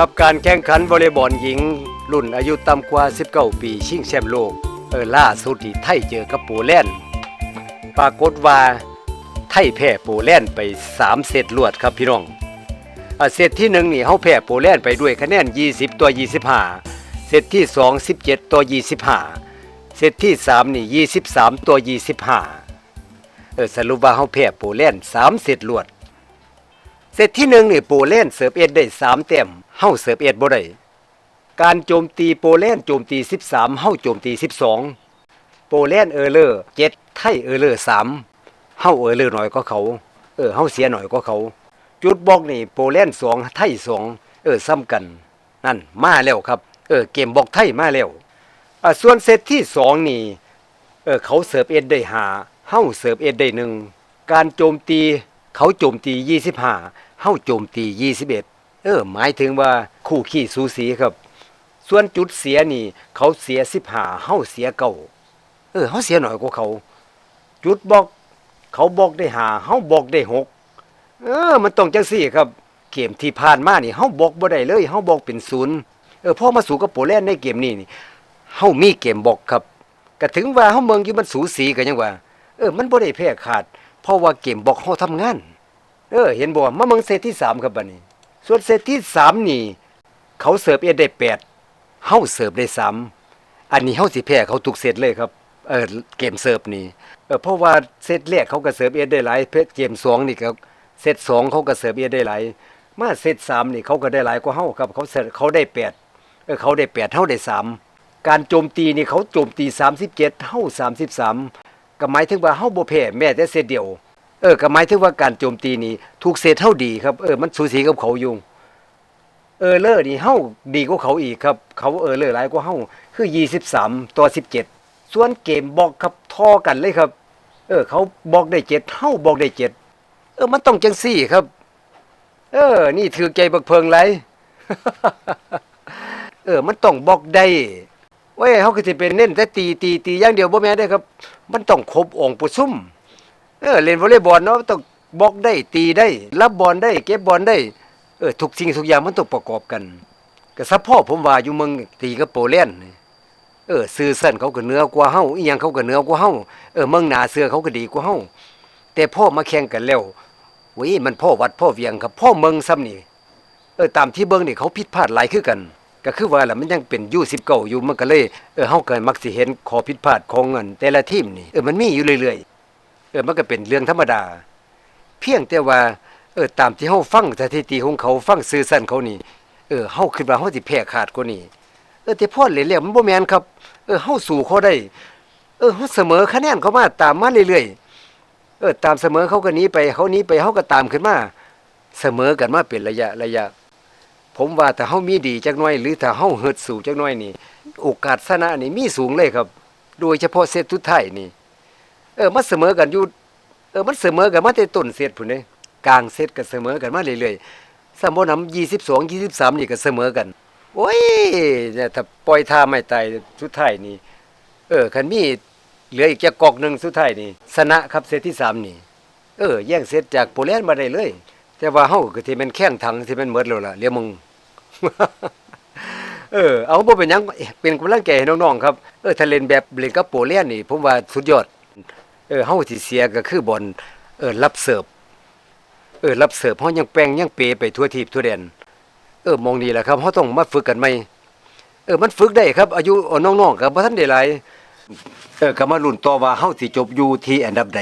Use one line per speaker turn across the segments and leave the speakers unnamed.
ครับการแข่งขันวอลเลย์บอลหญิง รุ่นอายุต่ำกว่า 19 ปีชิงแชมป์โลก เออล่าสุดที่ไทยเจอกับโปแลนด์ปรากฏว่าไทยแพ้โปแลนด์ไป 3เซตรวดครับพี่น้องอเซตที่1นี่เฮาแพ้โปแลนด์ไปด้วยคะแนน 20 ต่อ 25 เซตที่ 2 17 ต่อ 25 เซตที่ 3 นี่ 23 ต่อ 25 เออสรุปว่าเฮาแพ้โปแลนด์3เซตรวด เซตที่หนึ่งนี่โปแลนด์เสิร์ฟเอ็ดได้สามเต็ม เฮาเสิร์ฟเอ็ดบ่ได้การโจมตีโปแลนด์โจมตี 13เฮาโจมตี 12 โปแลนด์เออเลอร์7ไทยเออเลอร์3เฮาเออเลอร์น้อยกว่าเขา เออเฮาเสียหน่อยกว่าเขา จุดบอกนี่โปแลนด์2ไทย2เออซ้ำกัน นั่นมาแล้วครับ เออเกมบอกไทยมาแล้วอะส่วนเซตที่สองนี่เออเขาเสิร์ฟเอ็ดได้หาเฮาเสิร์ฟเอ็ดได้หนึ่งการโจมตีเขาโจมตี 25เฮาโจมตี 21 เออหมายถึงว่าคู่ขี้สูสีครับ ส่วนจุดเสียนี่ เขาเสีย15เฮาเสียเก้าเออเฮาเสียหน่อยกว่าเขา จุดบอก เขาบอกได้หาเฮาบอกได้หกเออ มันต้องจังซี่ครับ เกมที่ผ่านมานี่เฮาบอกบ่ได้เลยเฮาบอกเป็นศูนย์เออพอมาสู่กับโปแลนด์ในเกมนี้นี่เฮามีเกมบอกครับก็ถึงว่าเฮาเมืองอยู่มันสูสีกันยังว่า เออ มันบ่ได้แพ้ขาด เพราะว่าเกมบอกเฮาทำงาน เออ เห็นบ่มาเมืองเซตที่สามครับบัดนี้ ส่วนเซตที่สามนี่ เขาเสิร์ฟเอ็ดได้แปดเฮาเสิร์ฟได้สามอันนี้เฮาสิแพ้เขาทุกเซตเลยครับเออเกมเสิร์ฟนี่เออเพราะว่าเซตแรกเขาก็เสิร์ฟเอ็ดได้หลายเพเกมสองนี่ก็เซตสองเขาก็เสิร์ฟเอ็ดได้หลายมาเซตสามนี่เขาก็ได้หลายกว่าเฮาครับเขาเสิร์ฟเขาได้แปดเออเขาได้แปดเฮาได้สามการโจมตีนี่เขาโจมตีสามสิบเจ็ดเฮาสามสิบสามก็หมายถึงว่าเฮาบ่แพ้แม้แต่เซตเดียว เออก็หมายถึงว่าการโจมตีนี่ถูกเซตเฮาดีครับเออมันสูสีกับเขาอยู่เออเลอร์นี่เฮาดีกว่าเขาอีกครับ เขาเออเลอร์หลายกว่าเฮาคือ 23 ต่อ 17 ส่วนเกมบอกครับทอกันเลยครับ เออ เขาบอกได้7เฮาบอกได้7เออ มันต้องจังซี่ครับ เออ นี่ถือใจบักเพิงไรเออ มันต้องบอกได้เว้ยเขาก็สิเป็นเน้นแต่ตีตีตีอย่างเดียวบ่แม่นได้ครับ มันต้องครบองค์ประชุม เออเล่นวอลเลย์บอลเนาะต้องบล็อกได้ตีได้ รับบอลได้ เก็บบอลได้เออทุกสิ่งทุกอย่างมันต้องประกอบกันก็ซัพพอร์ตผมว่าอยู่เมืองตีกับโปแลนด์เออซื้อสั้นเขาก็เนื้อกว่าเฮาอีหยังเขาก็เนื้อกว่าเฮาเออเมืองหนาเสื้อเขาก็ดีกว่าเฮาแต่พ่อมาแข่งกันแล้วเว้ยมันพ่อวัดพ่อเวียงครับพ่อเมืองซ้ำนี่เออตามที่เบิ่งนี่เขาผิดพลาดหลายคือกัน ก็คือว่าล่ะมันยังเป็นยู19อยู่มันก็เลยเออเฮาเก็มักสิเห็นขอผิดพลาดของอันแต่ละทีมนี่เออมันมีอยู่เรื่อยๆ เออมันก็เป็นเรื่องธรรมดา เพียงแต่ว่า เออตามที่เฮาฟังสถิติของเขาฟังสื่อสั้นเขานี่เออเฮาคิดว่าเฮาสิแพ้ขาดกว่านี้เออแต่พอเล่นแล้วมันบ่แม่นครับเออเฮาสู้เขาได้ เออเฮาเสมอคะแนนเขามาตามมาเรื่อยๆเออตามเสมอเขาก็หนีไปเขาหนีไปเฮาก็ตามขึ้นมาเสมอกันมาเป็นระยะระยะ ผมว่าถ้าเฮามีดีจักหน่อย หรือถ้าเฮาเฮิดสู้จักหน่อยนี่ โอกาสชนะนี่มีสูงเลยครับ โดยเฉพาะเซตสุดท้ายนี่ เออมันเสมอกันอยู่เออมันเสมอกันมาแต่ต้นเซตพุ่นเด้กลางเซตก็เสมอกันมาเรื่อยๆสมบ่นำ22 23 นี่ก็เสมอกัน โอ้ยเนี่ยถ้าปล่อยท่าไม่ตายสุดท้ายนี่เออคันมีเหลืออีกจักกอกหนึงสุดท้ายนี่ชนะครับเซตที่3นี่เออแย่งเซตจากโปแลนด์มาได้เลย แต่ว่าเฮาก็ที่มันแข้งถังที่มันหมดแล้วล่ะเรียกมึงเออเอาบ่เป็นหยังเป็นกำลังใจให้น้องๆครับเออถ้าเล่นแบบเล่นกับโปแลนด์นี่ผมว่าสุดยอด เออเฮาที่เสียก็คือบอลเออรับเสิร์ฟเออรับเสิร์ฟเฮายังแปลงยังเปไปทั่วทีบทั่วแดนเออมองนี่แหละครับเฮาต้องมาฝึกกันใหม่เออมันฝึกได้ครับ อายุน้องๆก็บ่ทันได้หลายเออก็มาลุ้นต่อว่าเฮาสิจบอยู่ที่อันดับใด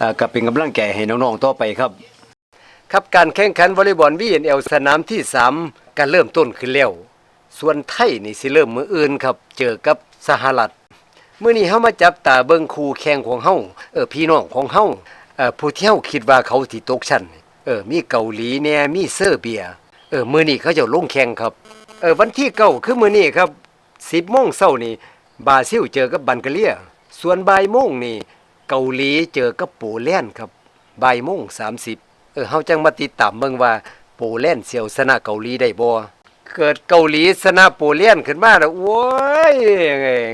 อ่าก็เป็นกำลังใจให้น้องๆต่อไปครับ ครับการแข่งขันวอลเลย์บอล VNL สนามที่3ก็เริ่มต้นขึ้นแล้วส่วนไทยนี่สิเริ่มมื้ออื่นครับ เจอกับสหรัฐ มื่อนี้เฮามาจับตาเบิ่งคู่แข่งของเฮาเออพี่น้องของเฮาเออผู้ที่เฮาคิดว่าเขาสิตกชั้นเออมีเกาหลีแน่มีเซอร์เบียเออมื้อนี้เขาจะลงแข่งครับเออวันที่เก้าคือมื้อนี้ครับ10โมงเช้านี่บราซิลเจอกับบันกาเลีย ส่วนบ่ายโมงนี่เกาหลีเจอกับโปแลนด์ครับบ่ายโมง30เออเฮาจังมาติดตามเบิ่งว่าโปแลนด์สิเอาชนะเกาหลีได้บ่ เกิดเกาหลีชนะโปแลนด์ขึ้นมาแล้วโอ้ย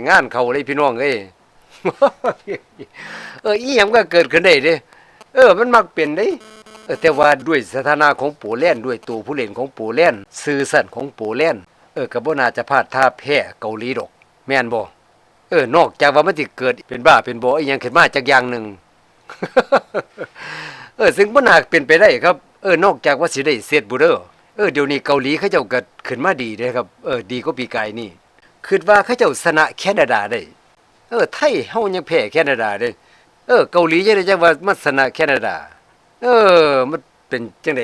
งานเขาเลยพี่น้องเอ้ยเอออีหยังก็เกิดขึ้นได้เด้เออ มันมักเป็นเด้เออแต่ว่าด้วยสถานะของโปแลนด์ด้วยตัวผู้เล่นของโปแลนด์สื่อสั้นของโปแลนด์เออก็บ่น่าจะพลาดท่าแพ้เกาหลีดอก แม่นบ่เออนอกจากว่ามันสิเกิดเป็นบ้าเป็นบ่อีหยังขึ้นมาจากอย่างหนึ่งเออซึ่งบ่น่าเป็นไปได้ครับ เออนอกจากว่าสิได้เซตบูเดอ เออเดี๋ยวนี้เกาหลีเขาเจ้าก็ขึ้นมาดีเด้ครับเออดีกว่าปีกายนี่คิดว่าเขาเจ้าชนะแคนาดาได้เออไทยเฮายังแพ้แคนาดาเด้เออเกาหลีจะได้จังว่ามันชนะแคนาดา เออมันเป็นจังได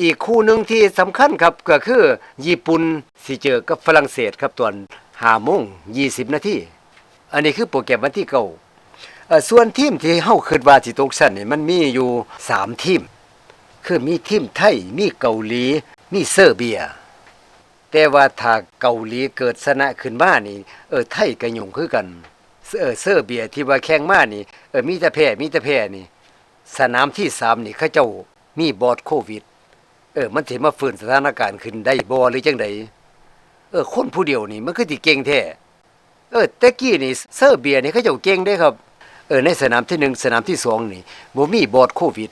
อีกคู่หนึ่งที่สำคัญครับก็คือ ญี่ปุ่นสิเจอกับฝรั่งเศสครับตอน5โมง20นาทีอันนี้คือโปรแกรมวันที่เก้าเอ่อส่วนทีมที่เฮาคิดว่าสิตกชั้นนี่มันมีอยู่3ทีม คือมีทีมไทย มีเกาหลี มีเซอร์เบีย แต่ว่าถ้าเกาหลีเกิดชนะขึ้นมานี่ เออไทยก็ยุ่งคือกัน เออเซอร์เบียที่ว่าแข่งมานี่ เออมีแต่แพ้มีแต่แพ้นี่ สนามที่สามนี่เขาเจ้ามีบอดโควิด เออ มันสิมาฟื้นสถานการณ์ขึ้นได้บ่หรือจังไดเออ คนผู้เดียวนี่มันคือสิเก่งแท้เออแต่กี้นี่เซอร์เบียนี่เขาเจ้าเก่งเด้ครับ เออในสนามที่หนึ่งสนามที่สองนี่บ่มีบอดโควิด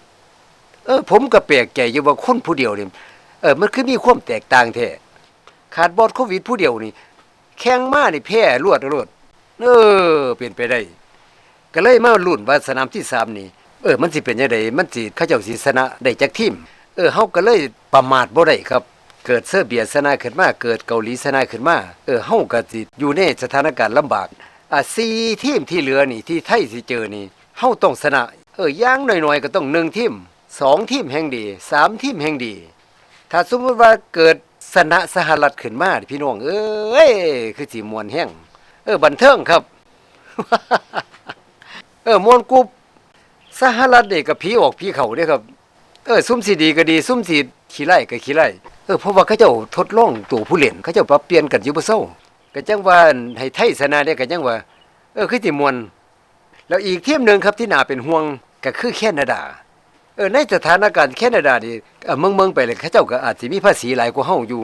เออ ผมก็แปลกใจอยู่ว่าคนผู้เดียวนี่เออมันคือมีความแตกต่างแท้ขาดบอดโควิดผู้เดียวนี่แข่งมานี่แพ้รวดรวดเออเป็นไปได้ ก็เลยมาลุ้นว่าสนามที่สามนี่เออมันสิเป็นยังไงมันสิเขาเจ้าสิชนะได้จากทีมเออเฮาก็เลยประมาทบ่ได้ครับ เกิดเซอร์เบียชนะขึ้นมา เกิดเกาหลีชนะขึ้นมาเออเฮาก็สิอยู่ในสถานการณ์ลำบากอะสี่ทีมที่เหลือนี่ที่ไทยสิเจอนี่เฮาต้องชนะ เอออย่างน้อยๆก็ต้องหนึ่งทีม สองทีมแห่งดีสามทีมแห่งดี ถ้าสมมติว่าเกิดชนะสหรัฐขึ้นมาพี่น้องเอ้ยคือสิมวนแห้งเออบันเทิงครับ เออมวนกรุบสหรัฐนี่ก็ผีออกผีเข้าเด้ครับ เออซุ่มสีดีก็ดี ซุ่มสีขี้ไล่ก็ขี้ไล่เออเพราะว่าเขาเจ้าทดลองตัวผู้เล่นเขาเจ้าปรับเปลี่ยนกันอยู่บ่เซาก็จังว่าให้ไทยชนะเนี่ยก็จังว่า เออคือสิมวนแล้วอีกทีมหนึ่งครับที่น่าเป็นห่วงก็คือแคนาดา เออในสถานการณ์แคนาดานี่เออเมืองๆไปเลยเขาเจ้าก็อาจสิมีภาษีหลายกว่าเฮาอยู่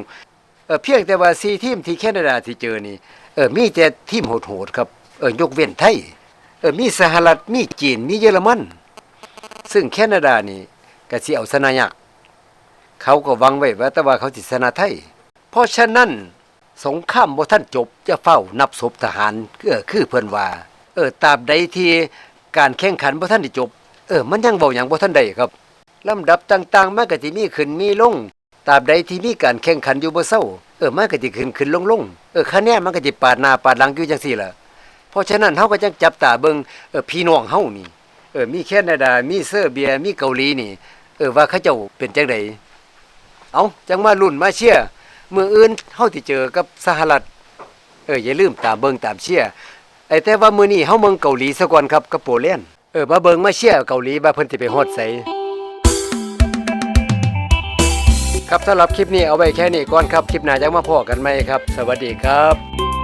เออเพียงแต่ว่าซีทีมที่แคนาดาที่เจอนี่เออมีแต่ทีมโหดๆครับเออยกเว้นไทยเออมีสหรัฐมีจีนมีเยอรมันซึ่งแคนาดานี่ก็สิเอาชนะยากเขาก็วังไว้ว่าแต่ว่าเขาสิชนะไทย เพราะฉะนั้นสงครามบ่ทันจบจะเฝ้านับศพทหารเออคือเพิ่นว่าเออตราบใดที่การแข่งขันบ่ทันได้จบ เออ มันยังเว้าหยังบ่ทันได้ครับลำดับต่างๆมันก็สิมีขึ้นมีลงตราบใดที่มีการแข่งขันอยู่บ่เศร้าเออมันก็สิขึ้นขึ้นลงลงเออคะแนนมันก็สิปาดหน้าปาดหลังอยู่จังซี่ล่ะเพราะฉะนั้นเฮาก็จังจับตาเบิ่งเออพี่น้องเฮานี่เออมีแคนาดา มีเซอร์เบีย มีเกาหลีนี่ เออว่าเขาเจ้าเป็นจังไดเอาจังมาลุ้นมาเชียร์มื้ออื่นเฮาสิเจอกับสหรัฐเอออย่าลืมตามเบิ่งตามเชียร์ไอ้แต่ว่ามื้อนี้เฮาเมืองเกาหลีซะก่อนครับกับโปแลนด์ อมาเบิงมาเชียร์เกาหลีว่าเพิ่นสิไปฮอดไสครับสำหรับคลิปนี้เอาไว้แค่นี้ก่อนครับ คลิปหน้าจะมาพอกันไหมครับ สวัสดีครับ